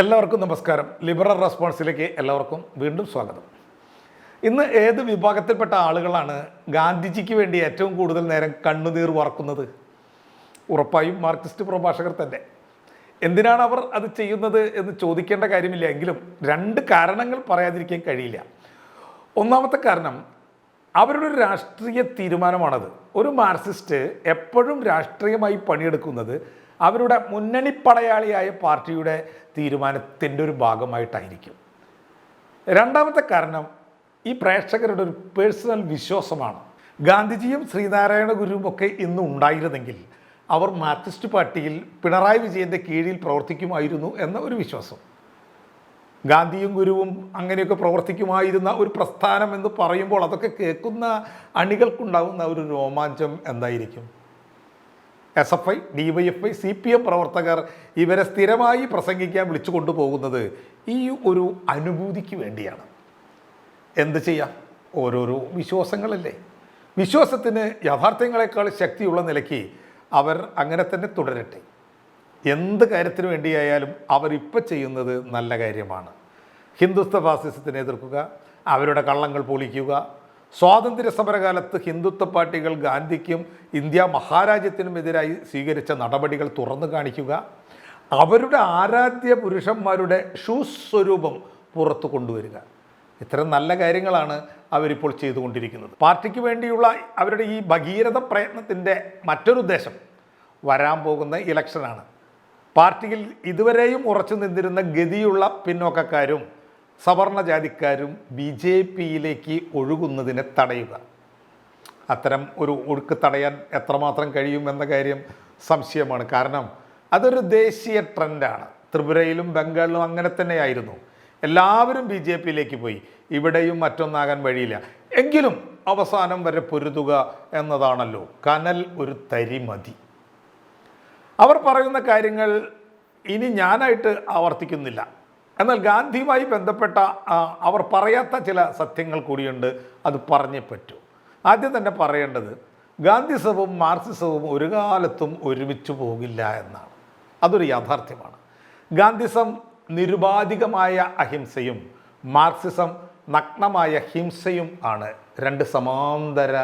എല്ലാവർക്കും നമസ്കാരം. ലിബറൽ റെസ്പോൺസിലേക്ക് എല്ലാവർക്കും വീണ്ടും സ്വാഗതം. ഇന്ന് ഏത് വിഭാഗത്തിൽപ്പെട്ട ആളുകളാണ് ഗാന്ധിജിക്ക് വേണ്ടി ഏറ്റവും കൂടുതൽ നേരം കണ്ണുനീർ വറക്കുന്നത്? ഉറപ്പായും മാർക്സിസ്റ്റ് പ്രഭാഷകർ തന്നെ. എന്തിനാണ് അവർ അത് ചെയ്യുന്നത് എന്ന് ചോദിക്കേണ്ട കാര്യമില്ല എങ്കിലും രണ്ട് കാരണങ്ങൾ പറയാതിരിക്കാൻ കഴിയില്ല. ഒന്നാമത്തെ കാരണം അവരുടെ ഒരു രാഷ്ട്രീയ തീരുമാനമാണത്. ഒരു മാർക്സിസ്റ്റ് എപ്പോഴും രാഷ്ട്രീയമായി പണിയെടുക്കുന്നത് അവരുടെ മുന്നണി പടയാളിയായ പാർട്ടിയുടെ തീരുമാനത്തിന്റെ ഒരു ഭാഗമായിട്ടായിരിക്കും. രണ്ടാമത്തെ കാരണം ഈ പ്രേക്ഷകരുടെ ഒരു പേഴ്സണൽ വിശ്വാസമാണ്. ഗാന്ധിജിയും ശ്രീനാരായണ ഗുരുവും ഒക്കെ ഇന്ന് ഉണ്ടായിരുന്നെങ്കിൽ അവർ മാർക്സിസ്റ്റ് പാർട്ടിയിൽ പിണറായി വിജയന്റെ കീഴിൽ പ്രവർത്തിക്കുമായിരുന്നു എന്ന ഒരു വിശ്വാസം. ഗാന്ധിയും ഗുരുവും അങ്ങനെയൊക്കെ പ്രവർത്തിക്കുമായിരുന്ന ഒരു പ്രസ്ഥാനം എന്ന് പറയുമ്പോൾ അതൊക്കെ കേൾക്കുന്ന അണികൾക്കുണ്ടാകുന്ന ഒരു രോമാഞ്ചം എന്തായിരിക്കും? S F I D Y F I C P M പ്രവർത്തകർ ഇവരെ സ്ഥിരമായി പ്രസംഗിക്കാൻ വിളിച്ചു കൊണ്ടുപോകുന്നത് ഈ ഒരു അനുഭൂതിക്ക് വേണ്ടിയാണ്. എന്ത് ചെയ്യാം? ഓരോരോ വിശ്വാസങ്ങളല്ലേ? വിശ്വാസത്തിന് യാഥാർത്ഥ്യങ്ങളെക്കാൾ ശക്തിയുള്ള നിലയ്ക്ക് അവർ അങ്ങനെ തന്നെ തുടരട്ടെ. എന്ത് കാര്യത്തിന് വേണ്ടിയായാലും അവരിപ്പോൾ ചെയ്യുന്നത് നല്ല കാര്യമാണ്. ഹിന്ദുത്വ ഫാസിസത്തിനെ എതിർക്കുക അവരുടെ കള്ളങ്ങൾ പൊളിക്കുക സ്വാതന്ത്ര്യ സമരകാലത്ത് ഹിന്ദുത്വ പാർട്ടികൾ ഗാന്ധിക്കും ഇന്ത്യ മഹാരാജ്യത്തിനുമെതിരായി സ്വീകരിച്ച നടപടികൾ തുറന്നു കാണിക്കുക. അവരുടെ ആരാധ്യ പുരുഷന്മാരുടെ സ്വരൂപം പുറത്തു കൊണ്ടുവരിക. ഇത്തരം നല്ല കാര്യങ്ങളാണ് അവരിപ്പോൾ ചെയ്തുകൊണ്ടിരിക്കുന്നത്. പാർട്ടിക്ക് വേണ്ടിയുള്ള അവരുടെ ഈ ഭഗീരഥ പ്രയത്നത്തിന്റെ മറ്റൊരു ഉദ്ദേശം വരാൻ പോകുന്ന ഇലക്ഷനാണ്. പാർട്ടിയിൽ ഇതുവരെയും ഉറച്ചു നിന്നിരുന്ന ഗതിയുള്ള പിന്നോക്കക്കാരും സവർണ ജാതിക്കാരും ബി ജെ പിയിലേക്ക് ഒഴുകുന്നതിനെ തടയുക. അത്തരം ഒരു ഒഴുക്ക് തടയാൻ എത്രമാത്രം കഴിയും എന്ന കാര്യം സംശയമാണ്. കാരണം അതൊരു ദേശീയ ട്രെൻഡാണ്. ത്രിപുരയിലും ബംഗാളിലും അങ്ങനെ തന്നെയായിരുന്നു. എല്ലാവരും ബി ജെ പിയിലേക്ക് പോയി. ഇവിടെയും മറ്റൊന്നാകാൻ വഴിയില്ല. എങ്കിലും അവസാനം വരെ പൊരുതുക എന്നതാണല്ലോ. കനൽ ഒരു തരി മതി അവർ പറയുന്ന കാര്യങ്ങൾ ഇനി ഞാനായിട്ട് ആവർത്തിക്കുന്നില്ല. എന്നാൽ ഗാന്ധിയുമായി ബന്ധപ്പെട്ട അവർ പറയാത്ത ചില സത്യങ്ങൾ കൂടിയുണ്ട്. അത് പറഞ്ഞേ പറ്റൂ. ആദ്യം തന്നെ പറയേണ്ടത് ഗാന്ധിസവും മാർക്സിസവും ഒരു കാലത്തും ഒരുമിച്ച് പോകില്ല എന്നാണ്. അതൊരു യാഥാർത്ഥ്യമാണ്. ഗാന്ധിസം നിരുപാധികമായ അഹിംസയും മാർക്സിസം നഗ്നമായ ഹിംസയും ആണ് രണ്ട് സമാന്തര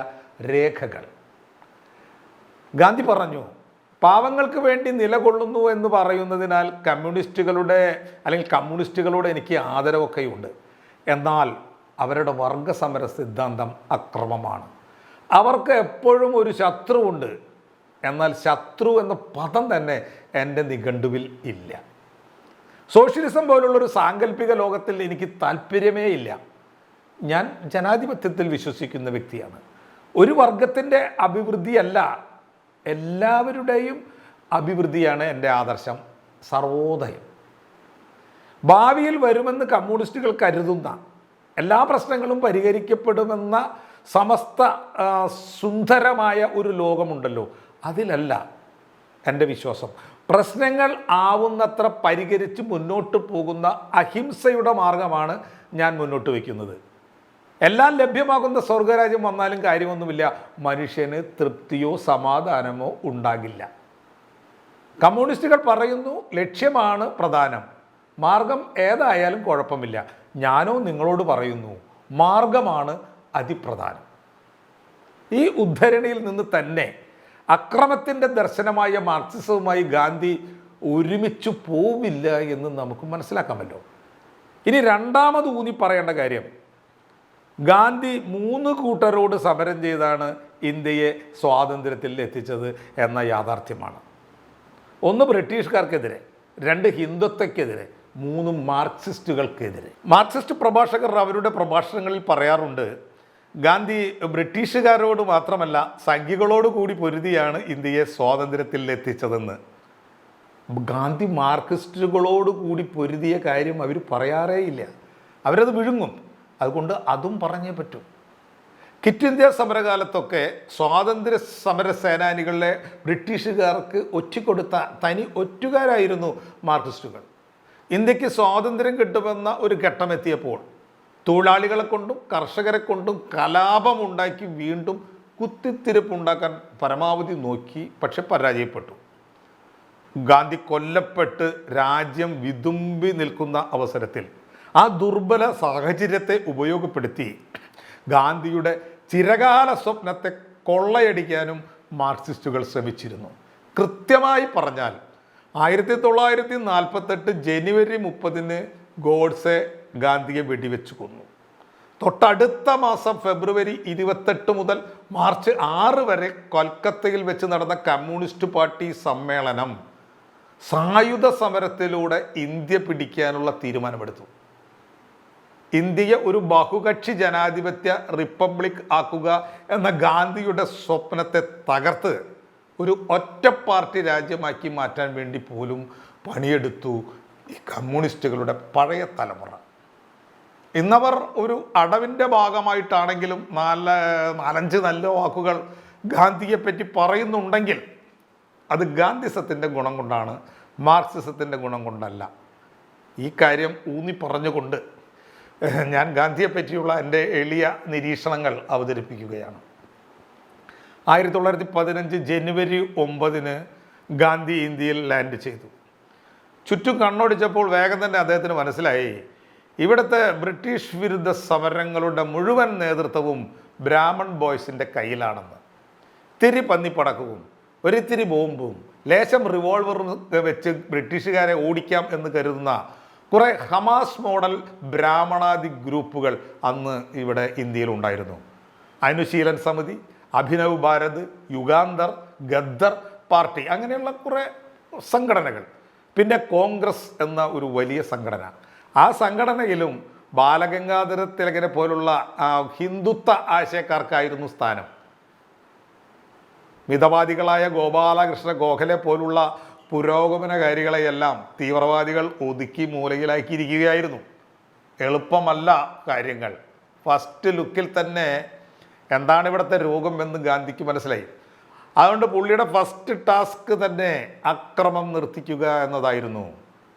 രേഖകൾ. ഗാന്ധി പറഞ്ഞു പാവങ്ങൾക്ക് വേണ്ടി നിലകൊള്ളുന്നു എന്ന് പറയുന്നതിനാൽ കമ്മ്യൂണിസ്റ്റുകളുടെ അല്ലെങ്കിൽ കമ്മ്യൂണിസ്റ്റുകളോട് എനിക്ക് ആദരവൊക്കെയുണ്ട്. എന്നാൽ അവരുടെ വർഗസമര സിദ്ധാന്തം അക്രമമാണ്. അവർക്ക് എപ്പോഴും ഒരു ശത്രുവുണ്ട്. എന്നാൽ ശത്രു എന്ന പദം തന്നെ എന്റെ നിഘണ്ടുവിൽ ഇല്ല. സോഷ്യലിസം പോലുള്ളൊരു സാങ്കല്പിക ലോകത്തിൽ എനിക്ക് താല്പര്യമേ ഇല്ല. ഞാൻ ജനാധിപത്യത്തിൽ വിശ്വസിക്കുന്ന വ്യക്തിയാണ്. ഒരു വർഗത്തിന്റെ അഭിവൃദ്ധിയല്ല എല്ലാവരുടെയും അഭിവൃദ്ധിയാണ് എന്റെ ആദർശം സർവോദയം. ഭാവിയിൽ വരുമെന്ന് കമ്മ്യൂണിസ്റ്റുകൾ കരുതുന്ന എല്ലാ പ്രശ്നങ്ങളും പരിഹരിക്കപ്പെടുമെന്ന സമസ്ത സുന്ദരമായ ഒരു ലോകമുണ്ടല്ലോ അതിലല്ല എന്റെ വിശ്വാസം. പ്രശ്നങ്ങൾ ആവുന്നത്ര പരിഹരിച്ച് മുന്നോട്ട് പോകുന്ന അഹിംസയുടെ മാർഗമാണ് ഞാൻ മുന്നോട്ട് വയ്ക്കുന്നത്. എല്ലാം ലഭ്യമാകുന്ന സ്വർഗരാജ്യം വന്നാലും കാര്യമൊന്നുമില്ല. മനുഷ്യന് തൃപ്തിയോ സമാധാനമോ ഉണ്ടാകില്ല. കമ്മ്യൂണിസ്റ്റുകൾ പറയുന്നു ലക്ഷ്യമാണ് പ്രധാനം. മാർഗം ഏതായാലും കുഴപ്പമില്ല. ഞാനോ നിങ്ങളോട് പറയുന്നു മാർഗമാണ് അതിപ്രധാനം. ഈ ഉദ്ധരണിയിൽ നിന്ന് തന്നെ അക്രമത്തിന്റെ ദർശനമായ മാർക്സിസവുമായി ഗാന്ധി ഒരുമിച്ച് പോവില്ല എന്ന് നമുക്ക് മനസ്സിലാക്കാമല്ലോ ഇനി രണ്ടാമത് ഊന്നി പറയേണ്ട കാര്യം ഗാന്ധി മൂന്ന് കൂട്ടരോട് സമരം ചെയ്താണ് ഇന്ത്യയെ സ്വാതന്ത്ര്യത്തിൽ എത്തിച്ചത് എന്ന യാഥാർത്ഥ്യമാണ്. ഒന്ന് ബ്രിട്ടീഷുകാർക്കെതിരെ രണ്ട് ഹിന്ദുത്വക്കെതിരെ മൂന്ന് മാർക്സിസ്റ്റുകൾക്കെതിരെ. മാർക്സിസ്റ്റ് പ്രഭാഷകർ അവരുടെ പ്രഭാഷണങ്ങളിൽ പറയാറുണ്ട് ഗാന്ധി ബ്രിട്ടീഷുകാരോട് മാത്രമല്ല സംഖ്യകളോട് കൂടി പൊരുതിയാണ് ഇന്ത്യയെ സ്വാതന്ത്ര്യത്തിൽ എത്തിച്ചതെന്ന്. ഗാന്ധി മാർക്സിസ്റ്റുകളോട് കൂടി പൊരുതിയ കാര്യം അവർ പറയാറേയില്ല അവരത് വിഴുങ്ങും. അതുകൊണ്ട് അതും പറഞ്ഞേ പറ്റൂ. കിറ്റ് ഇന്ത്യ സമരകാലത്തൊക്കെ സ്വാതന്ത്ര്യ സമര സേനാനികളെ ബ്രിട്ടീഷുകാർക്ക് ഒറ്റിക്കൊടുത്ത തനി ഒറ്റുകാരായിരുന്നു മാർക്സിസ്റ്റുകൾ. ഇന്ത്യയ്ക്ക് സ്വാതന്ത്ര്യം കിട്ടുമെന്ന ഒരു ഘട്ടമെത്തിയപ്പോൾ തൊഴിലാളികളെ കൊണ്ടും കർഷകരെ കൊണ്ടും കലാപമുണ്ടാക്കി വീണ്ടും കുത്തിത്തിരിപ്പുണ്ടാക്കാൻ പരമാവധി നോക്കി പക്ഷെ പരാജയപ്പെട്ടു. ഗാന്ധി കൊല്ലപ്പെട്ട് രാജ്യം വിതുമ്പി നിൽക്കുന്ന അവസരത്തിൽ ആ ദുർബല സാഹചര്യത്തെ ഉപയോഗപ്പെടുത്തി ഗാന്ധിയുടെ ചിരകാല സ്വപ്നത്തെ കൊള്ളയടിക്കാനും മാർക്സിസ്റ്റുകൾ ശ്രമിച്ചിരുന്നു. കൃത്യമായി പറഞ്ഞാൽ ആയിരത്തി തൊള്ളായിരത്തി നാൽപ്പത്തെട്ട് ജനുവരി മുപ്പതിന് ഗോഡ്സെ ഗാന്ധിയെ വെടിവെച്ച് കൊന്നു. തൊട്ടടുത്ത മാസം ഫെബ്രുവരി ഇരുപത്തെട്ട് മുതൽ മാർച്ച് ആറ് വരെ കൊൽക്കത്തയിൽ വെച്ച് നടന്ന കമ്മ്യൂണിസ്റ്റ് പാർട്ടി സമ്മേളനം സായുധ സമരത്തിലൂടെ ഇന്ത്യ പിടിക്കാനുള്ള തീരുമാനമെടുത്തു. ഇന്ത്യയെ ഒരു ബഹുകക്ഷി ജനാധിപത്യ റിപ്പബ്ലിക് ആക്കുക എന്ന ഗാന്ധിയുടെ സ്വപ്നത്തെ തകർത്ത് ഒരു ഒറ്റ പാർട്ടി രാജ്യമാക്കി മാറ്റാൻ വേണ്ടി പോലും പണിയെടുത്തു ഈ കമ്മ്യൂണിസ്റ്റുകളുടെ പഴയ തലമുറ. ഇന്നവർ ഒരു അടവിന്റെ ഭാഗമായിട്ടാണെങ്കിലും നല്ല നാലഞ്ച് നല്ല വാക്കുകൾ ഗാന്ധിയെപ്പറ്റി പറയുന്നുണ്ടെങ്കിൽ അത് ഗാന്ധിസത്തിന്റെ ഗുണം കൊണ്ടാണ് മാർക്സിസത്തിന്റെ ഗുണം കൊണ്ടല്ല. ഈ കാര്യം ഊന്നി പറഞ്ഞുകൊണ്ട് ഞാൻ ഗാന്ധിയെ പറ്റിയുള്ള എന്റെ എളിയ നിരീക്ഷണങ്ങൾ അവതരിപ്പിക്കുകയാണ്. ആയിരത്തി തൊള്ളായിരത്തി പതിനഞ്ച് ജനുവരി ഒമ്പതിന് ഗാന്ധി ഇന്ത്യയിൽ ലാൻഡ് ചെയ്തു. ചുറ്റും കണ്ണോടിച്ചപ്പോൾ വേഗം തന്നെ അദ്ദേഹത്തിന് മനസ്സിലായി ഇവിടുത്തെ ബ്രിട്ടീഷ് വിരുദ്ധ സമരങ്ങളുടെ മുഴുവൻ നേതൃത്വവും ബ്രാഹ്മൺ ബോയ്സിന്റെ കയ്യിലാണെന്ന്. തിരി പന്നിപ്പടക്കവും ഒരിത്തിരി ബോംബും ലേശം റിവോൾവറും വെച്ച് ബ്രിട്ടീഷുകാരെ ഓടിക്കാം എന്ന് കരുതുന്ന കുറേ ഹമാസ് മോഡൽ ബ്രാഹ്മണാദി ഗ്രൂപ്പുകൾ അന്ന് ഇവിടെ ഇന്ത്യയിൽ ഉണ്ടായിരുന്നു. അനുശീലൻ സമിതി അഭിനവ് ഭാരത് യുഗാന്തർ ഗദ്ദർ പാർട്ടി അങ്ങനെയുള്ള കുറേ സംഘടനകൾ. പിന്നെ കോൺഗ്രസ് എന്ന ഒരു വലിയ സംഘടന. ആ സംഘടനയിലും ബാലഗംഗാധര തിലകനെ പോലുള്ള ഹിന്ദുത്വ ആശയക്കാർക്കായിരുന്നു സ്ഥാനം. മിതവാദികളായ ഗോപാലകൃഷ്ണ ഗോഖലെ പോലുള്ള പുരോഗമനകാരികളെയെല്ലാം തീവ്രവാദികൾ ഒതുക്കി മൂലയിലാക്കിയിരിക്കുകയായിരുന്നു. എളുപ്പമല്ല കാര്യങ്ങൾ. ഫസ്റ്റ് ലുക്കിൽ തന്നെ എന്താണ് ഇവിടുത്തെ രോഗം എന്ന് ഗാന്ധിക്ക് മനസ്സിലായി. അതുകൊണ്ട് പുള്ളിയുടെ ഫസ്റ്റ് ടാസ്ക് തന്നെ അക്രമം നിർത്തിക്കുക എന്നതായിരുന്നു.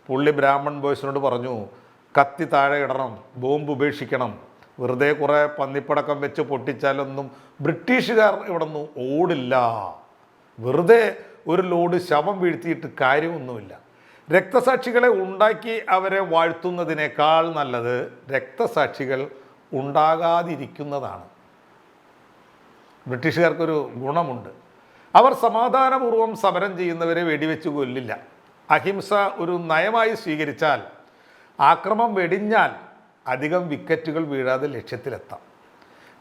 പുള്ളി ബ്രാഹ്മൺ ബോയ്സിനോട് പറഞ്ഞു കത്തി താഴെ ഇടണം ബോംബ് ഉപേക്ഷിക്കണം. വെറുതെ കുറേ പന്നിപ്പടക്കം വെച്ച് പൊട്ടിച്ചാലൊന്നും ബ്രിട്ടീഷുകാർ ഇവിടെ നിന്ന് ഓടില്ല. വെറുതെ ഒരു ലോഡ് ശവം വീഴ്ത്തിയിട്ട് കാര്യമൊന്നുമില്ല. രക്തസാക്ഷികളെ ഉണ്ടാക്കി അവരെ വാഴ്ത്തുന്നതിനേക്കാൾ നല്ലത് രക്തസാക്ഷികൾ ഉണ്ടാകാതിരിക്കുന്നതാണ്. ബ്രിട്ടീഷുകാർക്കൊരു ഗുണമുണ്ട്. അവർ സമാധാനപൂർവം സമരം ചെയ്യുന്നവരെ വെടിവെച്ച് കൊല്ലില്ല. അഹിംസ ഒരു നയമായി സ്വീകരിച്ചാൽ ആക്രമം വെടിഞ്ഞാൽ അധികം വിക്കറ്റുകൾ വീഴാതെ ലക്ഷ്യത്തിലെത്താം.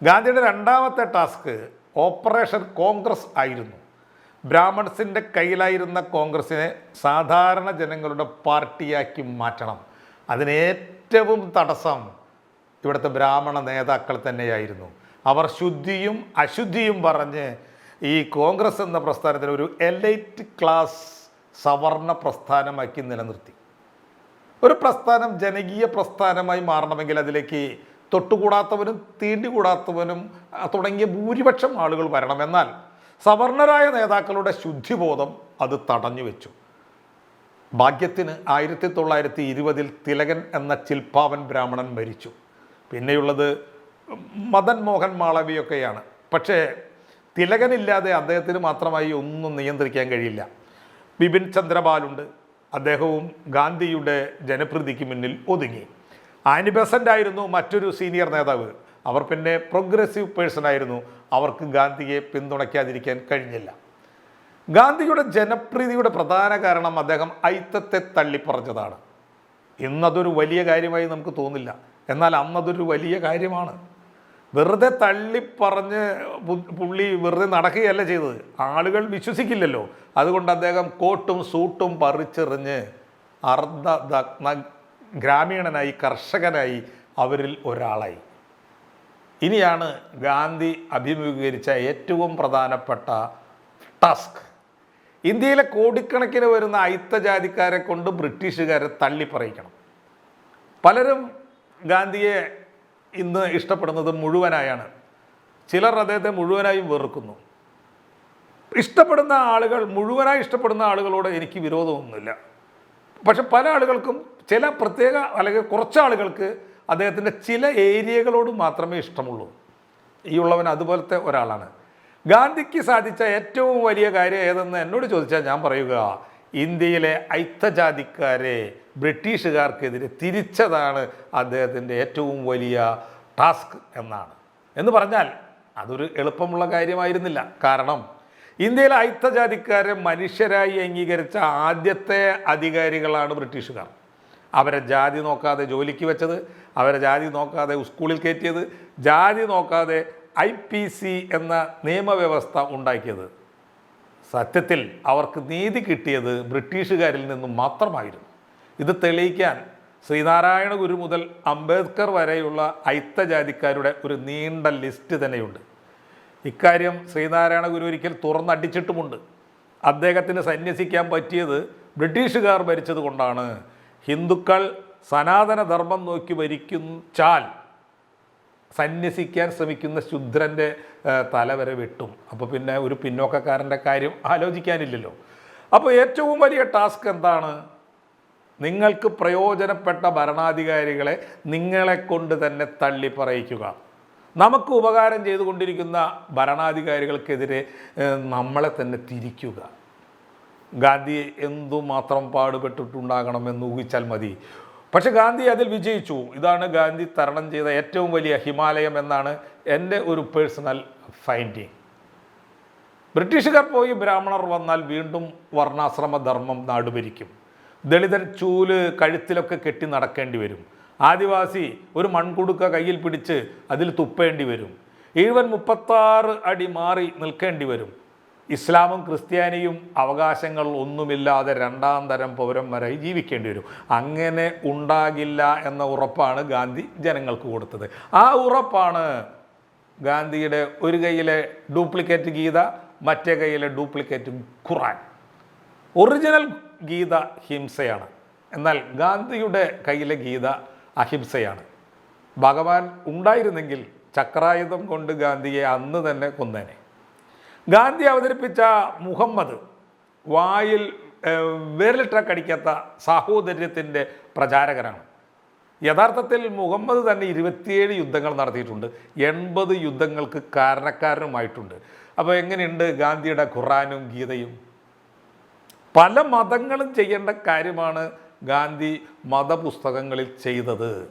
ഗാന്ധിയുടെ രണ്ടാമത്തെ ടാസ്ക് ഓപ്പറേഷൻ കോൺഗ്രസ് ആയിരുന്നു. ബ്രാഹ്മൺസിന്റെ കയ്യിലായിരുന്ന കോൺഗ്രസിനെ സാധാരണ ജനങ്ങളുടെ പാർട്ടിയാക്കി മാറ്റണം. അതിനേറ്റവും തടസ്സം ഇവിടുത്തെ ബ്രാഹ്മണ നേതാക്കൾ തന്നെയായിരുന്നു. അവർ ശുദ്ധിയും അശുദ്ധിയും പറഞ്ഞ് ഈ കോൺഗ്രസ് എന്ന പ്രസ്ഥാനത്തിന് ഒരു എലൈറ്റ് ക്ലാസ് സവർണ പ്രസ്ഥാനമാക്കി നിലനിർത്തി. ഒരു പ്രസ്ഥാനം ജനകീയ പ്രസ്ഥാനമായി മാറണമെങ്കിൽ അതിലേക്ക് തൊട്ടുകൂടാത്തവനും തീണ്ടികൂടാത്തവനും തുടങ്ങിയ ഭൂരിപക്ഷം ആളുകൾ വരണം എന്നാൽ സവർണരായ നേതാക്കളുടെ ശുദ്ധിബോധം അത് തടഞ്ഞു വെച്ചു. ഭാഗ്യത്തിന് ആയിരത്തി തൊള്ളായിരത്തി ഇരുപതിൽ തിലകൻ എന്ന ചിൽപ്പാവൻ ബ്രാഹ്മണൻ മരിച്ചു. പിന്നെയുള്ളത് മദൻ മോഹൻ മാളവിയൊക്കെയാണ്. പക്ഷേ തിലകനില്ലാതെ അദ്ദേഹത്തിന് മാത്രമായി ഒന്നും നിയന്ത്രിക്കാൻ കഴിയില്ല. ബിപിൻ ചന്ദ്രപാലുണ്ട്. അദ്ദേഹവും ഗാന്ധിയുടെ ജനപ്രീതിക്ക് മുന്നിൽ ഒതുങ്ങി. ആയിരുന്നു മറ്റൊരു സീനിയർ നേതാവ്. അവർ പിന്നെ പ്രോഗ്രസീവ് പേഴ്സൺ ആയിരുന്നു. അവർക്ക് ഗാന്ധിയെ പിന്തുണയ്ക്കാതിരിക്കാൻ കഴിഞ്ഞില്ല. ഗാന്ധിയുടെ ജനപ്രീതിയുടെ പ്രധാന കാരണം അദ്ദേഹം ഐത്തത്തെ തള്ളിപ്പറഞ്ഞതാണ്. ഇന്നതൊരു വലിയ കാര്യമായി നമുക്ക് തോന്നില്ല. എന്നാൽ അന്നതൊരു വലിയ കാര്യമാണ്. വെറുതെ തള്ളിപ്പറഞ്ഞ് പുള്ളി വെറുതെ നടക്കുകയല്ല ചെയ്തത്. ആളുകൾ വിശ്വസിക്കില്ലല്ലോ. അതുകൊണ്ട് അദ്ദേഹം കോട്ടും സൂട്ടും പറിച്ചെറിഞ്ഞ് അർദ്ധ ഗ്രാമീണനായി കർഷകനായി അവരിൽ ഒരാളായി. ഇനിയാണ് ഗാന്ധി അഭിമുഖീകരിച്ച ഏറ്റവും പ്രധാനപ്പെട്ട ടാസ്ക്. ഇന്ത്യയിലെ കോടിക്കണക്കിന് വരുന്ന അയിത്തജാതിക്കാരെ കൊണ്ട് ബ്രിട്ടീഷുകാരെ തള്ളിപ്പറയിക്കണം. പലരും ഗാന്ധിയെ ഇന്ന് ഇഷ്ടപ്പെടുന്നത് മുഴുവനായാണ്. ചിലർ അദ്ദേഹത്തെ മുഴുവനായും വെറുക്കുന്നു. ഇഷ്ടപ്പെടുന്ന ആളുകൾ മുഴുവനായി ഇഷ്ടപ്പെടുന്ന ആളുകളോട് എനിക്ക് വിരോധമൊന്നുമില്ല. പക്ഷെ പല ആളുകൾക്കും ചില പ്രത്യേക അല്ലെങ്കിൽ കുറച്ച് ആളുകൾക്ക് അദ്ദേഹത്തിന്റെ ചില ഏരിയകളോട് മാത്രമേ ഇഷ്ടമുള്ളൂ. ഈ ഉള്ളവൻ അതുപോലത്തെ ഒരാളാണ്. ഗാന്ധിക്ക് സാധിച്ച ഏറ്റവും വലിയ കാര്യം ഏതെന്ന് എന്നോട് ചോദിച്ചാൽ ഞാൻ പറയുക ഇന്ത്യയിലെ ഐത്തജാതിക്കാരെ ബ്രിട്ടീഷുകാർക്കെതിരെ തിരിച്ചതാണ് അദ്ദേഹത്തിന്റെ ഏറ്റവും വലിയ ടാസ്ക് എന്നാണ്. എന്ന് പറഞ്ഞാൽ അതൊരു എളുപ്പമുള്ള കാര്യമായിരുന്നില്ല. കാരണം ഇന്ത്യയിലെ ഐത്തജാതിക്കാരെ മനുഷ്യരായി അംഗീകരിച്ച ആദ്യത്തെ അധികാരികളാണ് ബ്രിട്ടീഷുകാർ. അവരെ ജാതി നോക്കാതെ ജോലിക്ക് വെച്ചത് അവരെ ജാതി നോക്കാതെ സ്കൂളിൽ കയറ്റിയത് ജാതി നോക്കാതെ ഐ പി സി എന്ന നിയമവ്യവസ്ഥ ഉണ്ടാക്കിയത്. സത്യത്തിൽ അവർക്ക് നീതി കിട്ടിയത് ബ്രിട്ടീഷുകാരിൽ നിന്നും മാത്രമായിരുന്നു. ഇത് തെളിയിക്കാൻ ശ്രീനാരായണ ഗുരു മുതൽ അംബേദ്കർ വരെയുള്ള ഐത്തജാതിക്കാരുടെ ഒരു നീണ്ട ലിസ്റ്റ് തന്നെയുണ്ട്. ഇക്കാര്യം ശ്രീനാരായണ ഗുരു ഒരിക്കൽ തുറന്നടിച്ചിട്ടുമുണ്ട്. അദ്ദേഹത്തിന് സന്യസിക്കാൻ പറ്റിയത് ബ്രിട്ടീഷുകാർ ഭരിച്ചത് കൊണ്ടാണ്. ഹിന്ദുക്കൾ സനാതനധർമ്മം നോക്കി ഭരിച്ചാൽ സന്യസിക്കാൻ ശ്രമിക്കുന്ന ശുദ്രന്റെ തലവരെ തല വരെ വെട്ടും. അപ്പോൾ പിന്നെ ഒരു പിന്നോക്കക്കാരന്റെ കാര്യം ആലോചിക്കാനില്ലല്ലോ. അപ്പോൾ ഏറ്റവും വലിയ ടാസ്ക് എന്താണ്? നിങ്ങൾക്ക് പ്രയോജനപ്പെട്ട ഭരണാധികാരികളെ നിങ്ങളെ കൊണ്ട് തന്നെ തള്ളി പറയിക്കുക നമുക്ക് ഉപകാരം ചെയ്തുകൊണ്ടിരിക്കുന്ന ഭരണാധികാരികൾക്കെതിരെ നമ്മളെ തന്നെ തിരിക്കുക. ഗാന്ധി എന്തുമാത്രം പാടുപെട്ടിട്ടുണ്ടാകണമെന്ന് ഊഹിച്ചാൽ മതി. പക്ഷെ ഗാന്ധി അതിൽ വിജയിച്ചു. ഇതാണ് ഗാന്ധി തരണം ചെയ്ത ഏറ്റവും വലിയ ഹിമാലയം എന്നാണ് എന്റെ ഒരു പേഴ്സണൽ ഫൈൻഡിങ്. ബ്രിട്ടീഷുകാർ പോയി ബ്രാഹ്മണർ വന്നാൽ വീണ്ടും വർണാശ്രമ ധർമ്മം ദളിതൻ ചൂൽ കഴുത്തിലൊക്കെ കെട്ടി നടക്കേണ്ടി വരും. ആദിവാസി ഒരു മൺകുടുക്ക കയ്യിൽ പിടിച്ച് അതിൽ തുപ്പേണ്ടി വരും. ഈവൻ മുപ്പത്താറ് അടി മാറി നിൽക്കേണ്ടി വരും. ഇസ്ലാമും ക്രിസ്ത്യാനിയും അവകാശങ്ങൾ ഒന്നുമില്ലാതെ രണ്ടാം തരം പൗരന്മാരായി ജീവിക്കേണ്ടി വരും. അങ്ങനെ ഉണ്ടാകില്ല എന്ന ഉറപ്പാണ് ഗാന്ധി ജനങ്ങൾക്ക് കൊടുത്തത്. ആ ഉറപ്പാണ് ഗാന്ധിയുടെ ഒരു കയ്യിലെ ഡ്യൂപ്ലിക്കേറ്റ് ഗീത മറ്റേ കയ്യിലെ ഡ്യൂപ്ലിക്കേറ്റ് ഖുറാൻ ഒറിജിനൽ ഗീത ഹിംസയാണ്. എന്നാൽ ഗാന്ധിയുടെ കയ്യിലെ ഗീത അഹിംസയാണ്. ഭഗവാൻ ഉണ്ടായിരുന്നെങ്കിൽ ചക്രായുധം കൊണ്ട് ഗാന്ധിയെ അന്ന് തന്നെ കൊന്നേനെ. ഗാന്ധി അവതരിപ്പിച്ച മുഹമ്മദ് വായിൽ ഏഹ്, വിരലിട്ട കടിക്കാത്ത സാഹോദര്യത്തിന്റെ പ്രചാരകനാണ്. യഥാർത്ഥത്തിൽ മുഹമ്മദ് തന്നെ ഇരുപത്തിയേഴ് യുദ്ധങ്ങൾ നടത്തിയിട്ടുണ്ട്. എൺപത് യുദ്ധങ്ങൾക്ക് കാരണക്കാരനുമായിട്ടുണ്ട്. അപ്പോൾ എങ്ങനെയുണ്ട് ഗാന്ധിയുടെ ഖുറാനും ഗീതയും? പല മതങ്ങളും ചെയ്യേണ്ട കാര്യമാണ് ഗാന്ധി മതപുസ്തകങ്ങളിൽ ചെയ്തത്.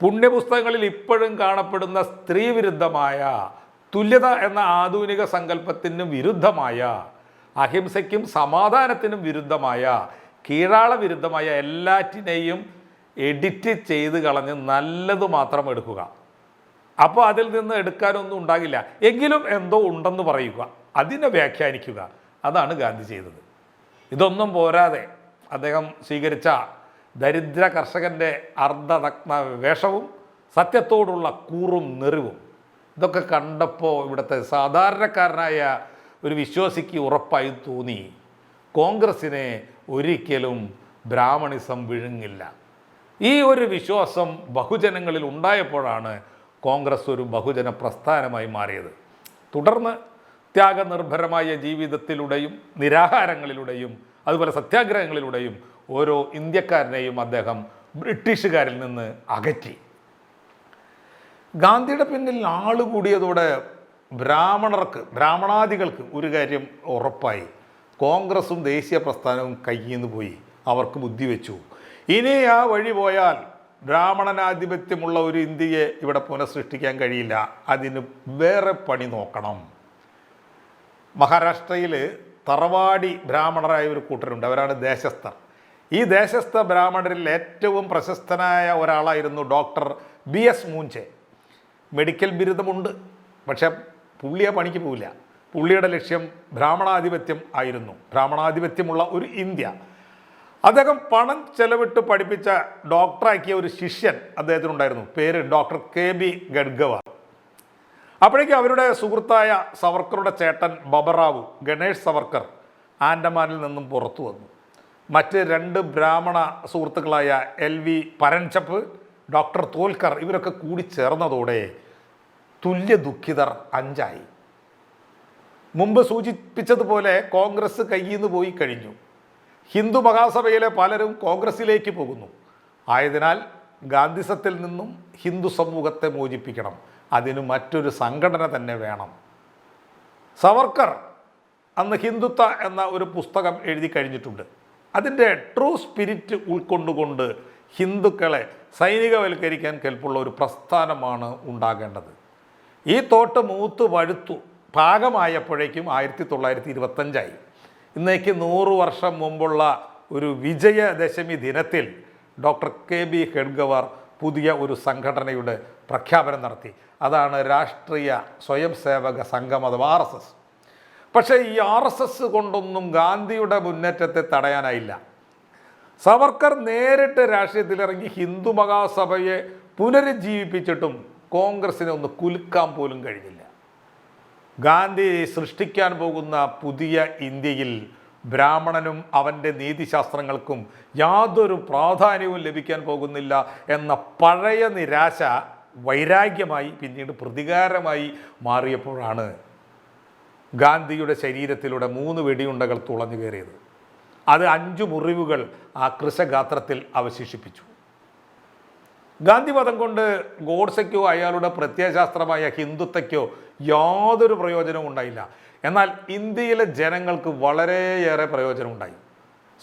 പുണ്യപുസ്തകങ്ങളിൽ ഇപ്പോഴും കാണപ്പെടുന്ന സ്ത്രീവിരുദ്ധമായ തുല്യത എന്ന ആധുനിക സങ്കല്പത്തിനും വിരുദ്ധമായ അഹിംസയ്ക്കും സമാധാനത്തിനും വിരുദ്ധമായ കീഴാള വിരുദ്ധമായ എല്ലാറ്റിനെയും എഡിറ്റ് ചെയ്ത് കളഞ്ഞ് നല്ലത് മാത്രം എടുക്കുക. അപ്പോൾ അതിൽ നിന്ന് എടുക്കാനൊന്നും ഉണ്ടാകില്ല. എങ്കിലും എന്തോ ഉണ്ടെന്ന് പറയുക. അതിനെ വ്യാഖ്യാനിക്കുക. അതാണ് ഗാന്ധി ചെയ്തത്. ഇതൊന്നും പോരാതെ അദ്ദേഹം സ്വീകരിച്ച ദരിദ്ര കർഷകന്റെ അർദ്ധനഗ്ന വേഷവും സത്യത്തോടുള്ള കൂറും നെറിവും ഇതൊക്കെ കണ്ടപ്പോൾ ഇവിടുത്തെ സാധാരണക്കാരനായ ഒരു വിശ്വാസിക്ക് ഉറപ്പായി തോന്നി. കോൺഗ്രസ്സിനെ ഒരിക്കലും ബ്രാഹ്മണിസം വിഴുങ്ങില്ല. ഈ ഒരു വിശ്വാസം ബഹുജനങ്ങളിൽ ഉണ്ടായപ്പോഴാണ് കോൺഗ്രസ് ഒരു ബഹുജന പ്രസ്ഥാനമായി മാറിയത്. തുടർന്ന് ത്യാഗനിർഭരമായ ജീവിതത്തിലൂടെയും നിരാഹാരങ്ങളിലൂടെയും അതുപോലെ സത്യാഗ്രഹങ്ങളിലൂടെയും ഓരോ ഇന്ത്യക്കാരനെയും അദ്ദേഹം ബ്രിട്ടീഷുകാരിൽ നിന്ന് അകറ്റി. ഗാന്ധിയുടെ പിന്നിൽ ആൾ കൂടിയതോടെ ബ്രാഹ്മണർക്ക് ബ്രാഹ്മണാദികൾക്ക് ഒരു കാര്യം ഉറപ്പായി. കോൺഗ്രസും ദേശീയ പ്രസ്ഥാനവും കയ്യിന്ന് പോയി. അവർക്ക് ബുദ്ധി വെച്ചു. ഇനി ആ വഴി പോയാൽ ബ്രാഹ്മണനാധിപത്യമുള്ള ഒരു ഇന്ത്യയെ ഇവിടെ പുനഃസൃഷ്ടിക്കാൻ കഴിയില്ല. അതിന് വേറെ പണി നോക്കണം. മഹാരാഷ്ട്രയിൽ തറവാടി ബ്രാഹ്മണരായ ഒരു കൂട്ടരുണ്ട്. അവരാണ് ദേശസ്ഥർ. ഈ ദേശസ്ഥ ബ്രാഹ്മണരിൽ ഏറ്റവും പ്രശസ്തനായ ഒരാളായിരുന്നു doctor B S Moonje. Medical ബിരുദമുണ്ട്. പക്ഷെ പുള്ളിയെ പണിക്ക് പോവില്ല. പുള്ളിയുടെ ലക്ഷ്യം ബ്രാഹ്മണാധിപത്യം ആയിരുന്നു. ബ്രാഹ്മണാധിപത്യമുള്ള ഒരു ഇന്ത്യ. അദ്ദേഹം പണം ചെലവിട്ട് പഠിപ്പിച്ച ഡോക്ടറാക്കിയ ഒരു ശിഷ്യൻ അദ്ദേഹത്തിനുണ്ടായിരുന്നു. പേര് ഡോക്ടർ കെ ബി ഗഡ്ഗവർ അപ്പോഴേക്കും അവരുടെ സുഹൃത്തായ സവർക്കറുടെ ചേട്ടൻ ബബറാവു ഗണേഷ് സവർക്കർ ആൻഡമാനിൽ നിന്നും പുറത്തു വന്നു. മറ്റ് രണ്ട് ബ്രാഹ്മണ സുഹൃത്തുക്കളായ L V Paranjpe doctor Tholkar ഇവരൊക്കെ കൂടി ചേർന്നതോടെ തുല്യ ദുഃഖിതർ അഞ്ചായി. മുമ്പ് സൂചിപ്പിച്ചതുപോലെ കോൺഗ്രസ് കയ്യിൽ നിന്ന് പോയി കഴിഞ്ഞു. ഹിന്ദു മഹാസഭയിലെ പലരും കോൺഗ്രസിലേക്ക് പോകുന്നു. ആയതിനാൽ ഗാന്ധിസത്തിൽ നിന്നും ഹിന്ദു സമൂഹത്തെ മോചിപ്പിക്കണം. അതിന് മറ്റൊരു സംഘടന തന്നെ വേണം. സവർക്കർ അന്ന് ഹിന്ദുത്വ എന്ന ഒരു പുസ്തകം എഴുതി കഴിഞ്ഞിട്ടുണ്ട്. അതിന്റെ ട്രൂ സ്പിരിറ്റ് ഉൾക്കൊണ്ടുകൊണ്ട് ഹിന്ദുക്കളെ സൈനികവൽക്കരിക്കാൻ കെൽപ്പുള്ള ഒരു പ്രസ്ഥാനമാണ് ഉണ്ടാകേണ്ടത്. ഈ തോട്ട് മൂത്ത് വഴുത്തു പാകമായപ്പോഴേക്കും ആയിരത്തി തൊള്ളായിരത്തി ഇരുപത്തഞ്ചായി ഇന്നേക്ക് നൂറ് വർഷം മുമ്പുള്ള ഒരു വിജയദശമി ദിനത്തിൽ ഡോക്ടർ കെ ബി ഹെഡ്ഗവർ പുതിയ ഒരു സംഘടനയുടെ പ്രഖ്യാപനം നടത്തി. അതാണ് രാഷ്ട്രീയ സ്വയം സേവക സംഘം അഥവാ ആർ എസ് എസ്. പക്ഷേ ഈ ആർ എസ് എസ് കൊണ്ടൊന്നും ഗാന്ധിയുടെ മുന്നേറ്റത്തെ തടയാനായില്ല. സവർക്കർ നേരിട്ട് രാഷ്ട്രീയത്തിലിറങ്ങി ഹിന്ദു മഹാസഭയെ പുനരുജ്ജീവിപ്പിച്ചിട്ടും കോൺഗ്രസിനെ ഒന്ന് കുലുക്കാൻ പോലും കഴിഞ്ഞില്ല. ഗാന്ധി സൃഷ്ടിക്കാൻ പോകുന്ന പുതിയ ഇന്ത്യയിൽ ബ്രാഹ്മണനും അവന്റെ നീതിശാസ്ത്രങ്ങൾക്കും യാതൊരു പ്രാധാന്യവും ലഭിക്കാൻ പോകുന്നില്ല എന്ന പഴയ നിരാശ വൈരാഗ്യമായി പിന്നീട് പ്രതികാരമായി മാറിയപ്പോഴാണ് ഗാന്ധിയുടെ ശരീരത്തിലൂടെ മൂന്ന് വെടിയുണ്ടകൾ തുളഞ്ഞു കയറിയത് അത് അഞ്ചു മുറിവുകൾ ആ കൃഷഗാത്രത്തിൽ അവശേഷിപ്പിച്ചു. ഗാന്ധിവധം കൊണ്ട് ഗോഡ്സയ്ക്കോ അയാളുടെ പ്രത്യയശാസ്ത്രമായ ഹിന്ദുത്വയ്ക്കോ യാതൊരു പ്രയോജനവും ഉണ്ടായില്ല. എന്നാൽ ഇന്ത്യയിലെ ജനങ്ങൾക്ക് വളരെയേറെ പ്രയോജനമുണ്ടായി.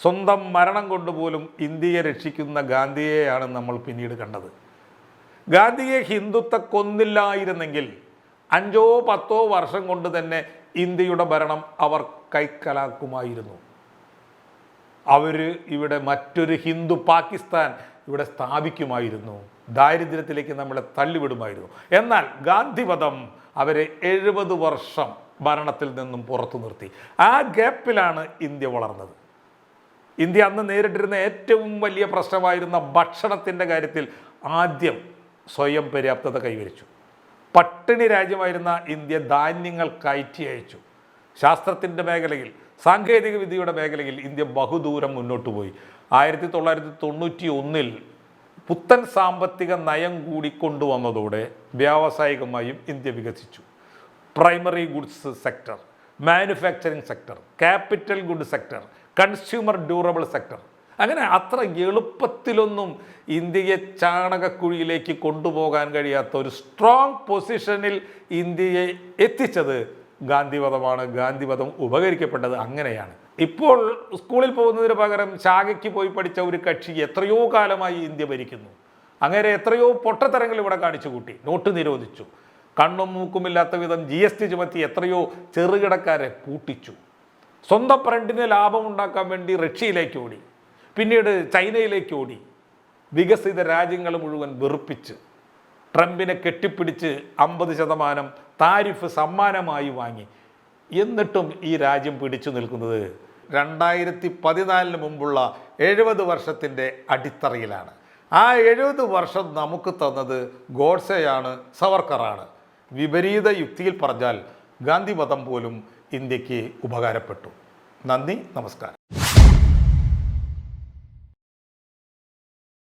സ്വന്തം മരണം കൊണ്ടുപോലും ഇന്ത്യയെ രക്ഷിക്കുന്ന ഗാന്ധിയെയാണ് നമ്മൾ പിന്നീട് കണ്ടത്. ഗാന്ധിയെ ഹിന്ദുത്വ കൊന്നില്ലായിരുന്നെങ്കിൽ അഞ്ചോ പത്തോ വർഷം കൊണ്ട് തന്നെ ഇന്ത്യയുടെ ഭരണം അവർ കൈക്കലാക്കുമായിരുന്നു. അവർ ഇവിടെ മറ്റൊരു ഹിന്ദു പാകിസ്ഥാൻ ഇവിടെ സ്ഥാപിക്കുമായിരുന്നു. ദാരിദ്ര്യത്തിലേക്ക് നമ്മളെ തള്ളിവിടുമായിരുന്നു. എന്നാൽ ഗാന്ധിവധം അവരെ എഴുപത് വർഷം ഭരണത്തിൽ നിന്നും പുറത്തു നിർത്തി. ആ ഗ്യാപ്പിലാണ് ഇന്ത്യ വളർന്നത്. ഇന്ത്യ അന്ന് നേരിട്ടിരുന്ന ഏറ്റവും വലിയ പ്രശ്നമായിരുന്ന ഭക്ഷണത്തിന്റെ കാര്യത്തിൽ ആദ്യം സ്വയം പര്യാപ്തത കൈവരിച്ചു. പട്ടിണി രാജ്യമായിരുന്ന ഇന്ത്യ ധാന്യങ്ങൾ കയറ്റി അയച്ചു. ശാസ്ത്രത്തിന്റെ മേഖലയിൽ സാങ്കേതിക വിദ്യയുടെ മേഖലയിൽ ഇന്ത്യ ബഹുദൂരം മുന്നോട്ട് പോയി ആയിരത്തി തൊള്ളായിരത്തി തൊണ്ണൂറ്റി ഒന്നിൽ പുത്തൻ സാമ്പത്തിക നയം കൂടി കൊണ്ടുവന്നതോടെ വ്യാവസായികമായും ഇന്ത്യ വികസിച്ചു. Primary goods sector manufacturing sector capital good sector consumer durable sector അങ്ങനെ അത്ര എളുപ്പത്തിലൊന്നും ഇന്ത്യയെ ചാണകക്കുഴിയിലേക്ക് കൊണ്ടുപോകാൻ കഴിയാത്ത ഒരു സ്ട്രോങ് പൊസിഷനിൽ ഇന്ത്യയെ എത്തിച്ചത് ഗാന്ധിവധമാണ്. ഗാന്ധിവധം ഉപകരിക്കപ്പെട്ടത് അങ്ങനെയാണ്. ഇപ്പോൾ സ്കൂളിൽ പോകുന്നതിന് പകരം ശാഖയ്ക്ക് പോയി പഠിച്ച ഒരു കക്ഷി എത്രയോ കാലമായി ഇന്ത്യ ഭരിക്കുന്നു. അങ്ങനെ എത്രയോ പൊട്ടത്തരങ്ങൾ ഇവിടെ കാണിച്ചു കൂട്ടി. നോട്ട് നിരോധിച്ചു. കണ്ണും മൂക്കുമില്ലാത്ത വിധം ജി എസ് ടി ചുമത്തി എത്രയോ ചെറുകിടക്കാരെ പൂട്ടിച്ചു. സ്വന്തം ഫ്രണ്ടിന് ലാഭം ഉണ്ടാക്കാൻ വേണ്ടി റഷ്യയിലേക്ക് ഓടി. പിന്നീട് ചൈനയിലേക്ക് ഓടി. വികസിത രാജ്യങ്ങൾ മുഴുവൻ വെറുപ്പിച്ച്. ട്രംപിനെ കെട്ടിപ്പിടിച്ച് അമ്പത് ശതമാനം താരിഫ് സമ്മാനമായി വാങ്ങി. എന്നിട്ടും ഈ രാജ്യം പിടിച്ചു നിൽക്കുന്നത് രണ്ടായിരത്തി പതിനാലിന് മുമ്പുള്ള എഴുപത് വർഷത്തിന്റെ അടിത്തറയിലാണ്. ആ എഴുപത് വർഷം നമുക്ക് തന്നത് ഗോഡ്സെയാണ് സവർക്കറാണ്. വിപരീത യുക്തിയിൽ പറഞ്ഞാൽ ഗാന്ധി മതം പോലും ഇന്ത്യയ്ക്ക് ഉപകാരപ്പെട്ടു. നന്ദി നമസ്കാരം.